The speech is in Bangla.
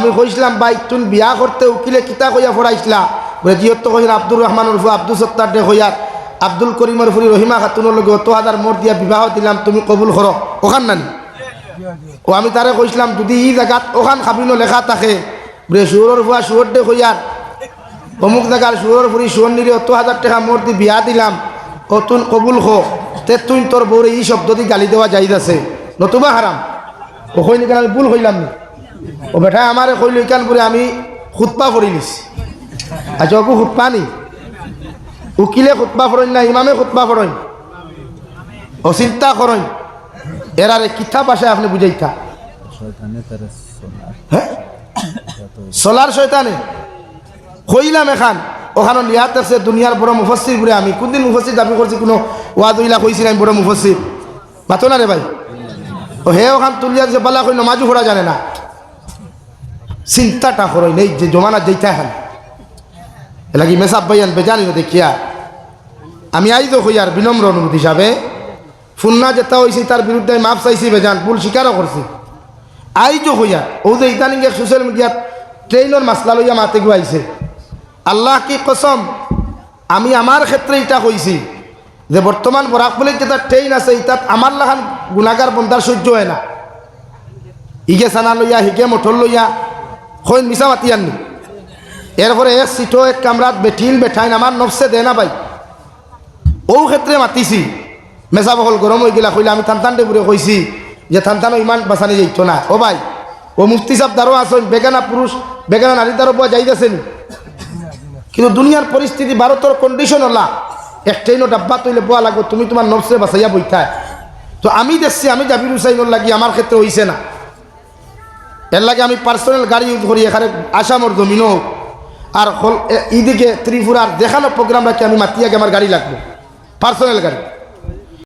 আমি কইছিলাম, ভাই তুমি বিয়া করতে উকিলে কিতা কইয়া ফরাইছিলা? বলে জিয়ত কইন আব্দুর রহমান উরফু আব্দুল সত্তার দে কইয়ার আব্দুল করিমর ফুরি রহিমা খাতুনের লগে অত হাজার মোট দিয়া বিবাহ দিলাম, তুমি কবুল করো। ওখান নানি। ও আমি তারে কইছিলাম, যদি ই জায়গাত ওখান খাবিনো লেখা থাকে, বলে সুরের ফুয়া সুর দে কইয়ার অমুক জায়গার সুরের ফুরি সুর নিরে অত হাজার টাকা মোট দি বিয়া দিলাম ও তুন কবুল খো তে তুই তোর বউরে এই শব্দ দি গালি দেওয়া যাইতাছে নতুবা হারাম ও কইনি কেন আমি ভুল কইলাম নি? ও বেটা আমারে কইল ইকান করে আমি খুতপা পড়ি নিস। আচ্ছা ওকু খুতপা নি? উকিলে খুতপা ফরইন না ইমামে খুতপা ফরইন ও চিন্তা করইন এরারে কিথা ভাষায় আপনি বুঝাইতা? সোলার শয়তানে? কইলাম এখান ওখানে লিয়াত আছে দুনিয়ার বড় মুফসির বলে আমি। কোনদিন মুফসির দাবি করছি কোনো ওয়াদ উইলা কইছি আমি বড় মুফসির মাতো না রে ভাই? ও হে ওখান তুলিয়া যে বালা কই নমাজু পড়া জানে না। চিন্তাটা করই নেই যে জমানা যেইটা এখন এলাকি মেসাব ভাইয়ান বেজানি দেখিয়া, আমি আইজ হইয়ার বিনম্র অনুভূতি হিসাবে, ফুন্না যেটা হয়েছে তার বিরুদ্ধে মাপ চাইছি বেজান, ভুল স্বীকারও করছি। আইজ হইয়া ও যে ইতানি সোশ্যাল মিডিয়াত ট্রেইনের মাসলা লইয়া মাতে গুয়াইছে। আল্লাহ কি কসম, আমি আমার ক্ষেত্রে এটা কইছি, যে বর্তমান বরাক বলে যেটা ট্রেইন আছে ইতাত আমার লাখান গুণাগার বন্ধার সহ্য হয় না। ইগে সানা লইয়া হিগে মঠর লইয়া খৈন মিশা মাতি আননি এরপরে এক সিটো এক কামরাত বেঠিল, বেঠাইন আমার নফসে দে না ভাই। ও ক্ষেত্রে মাতিছি। মেসা বহল গরম হয়ে গেলা কইলে, আমি থানথান বুড়ে কইছি যে থানতানো ইমান বাঁচানি যাইত না। ও ভাই ও মুফতি সাহেব দ্বারও আসেন বেগানা পুরুষ বেগানা নারী দ্বারও পাওয়া যাইতেছে নি কিন্তু দুনিয়ার পরিস্থিতি ভারতের কন্ডিশন হলা। এক ট্রেনও ডাব্বা তৈলে পোয়া লাগবে, তুমি তোমার নফসে বাঁচাইয়া বইথায় তো আমি দেখছি, আমি জাবির হুসাইনের লাগি আমার ক্ষেত্রে হইছে না। এর লাগে আমি পার্সোনাল গাড়ি ইউজ করি, এখানে আসামর জমিনও। আর হল এদিকে ত্রিপুরার দেখানো প্রোগ্রাম রাখি, আমি মাতিয়াকে আমার গাড়ি লাগবে পার্সোনাল গাড়ি